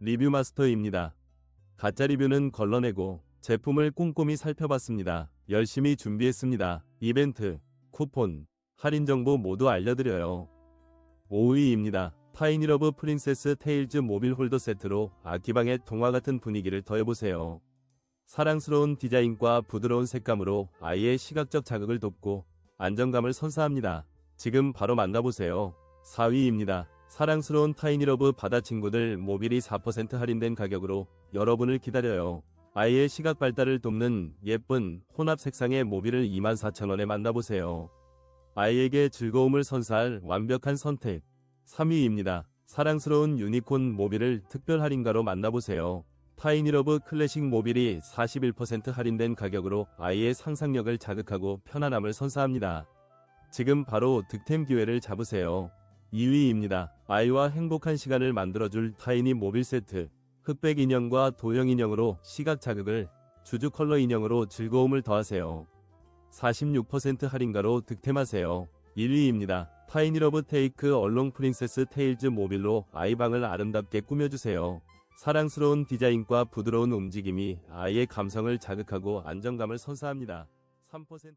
리뷰 마스터입니다. 가짜 리뷰는 걸러내고 제품을 꼼꼼히 살펴봤습니다. 열심히 준비했습니다. 이벤트, 쿠폰, 할인 정보 모두 알려드려요. 5위입니다. 타이니러브 프린세스 테일즈 모빌 홀더 세트로 아기방의 동화 같은 분위기를 더해보세요. 사랑스러운 디자인과 부드러운 색감으로 아이의 시각적 자극을 돕고 안정감을 선사합니다. 지금 바로 만나보세요. 4위입니다. 사랑스러운 타이니러브 바다 친구들 모빌이 4% 할인된 가격으로 여러분을 기다려요. 아이의 시각 발달을 돕는 예쁜 혼합 색상의 모빌을 24,000원에 만나보세요. 아이에게 즐거움을 선사할 완벽한 선택. 3위입니다. 사랑스러운 유니콘 모빌을 특별 할인가로 만나보세요. 타이니러브 클래식 모빌이 41% 할인된 가격으로 아이의 상상력을 자극하고 편안함을 선사합니다. 지금 바로 득템 기회를 잡으세요. 2위입니다. 아이와 행복한 시간을 만들어줄 타이니 모빌 세트. 흑백 인형과 도형 인형으로 시각 자극을, 주주 컬러 인형으로 즐거움을 더하세요. 46% 할인가로 득템하세요. 1위입니다. 타이니 러브 테이크 얼롱 프린세스 테일즈 모빌로 아이방을 아름답게 꾸며주세요. 사랑스러운 디자인과 부드러운 움직임이 아이의 감성을 자극하고 안정감을 선사합니다. 3%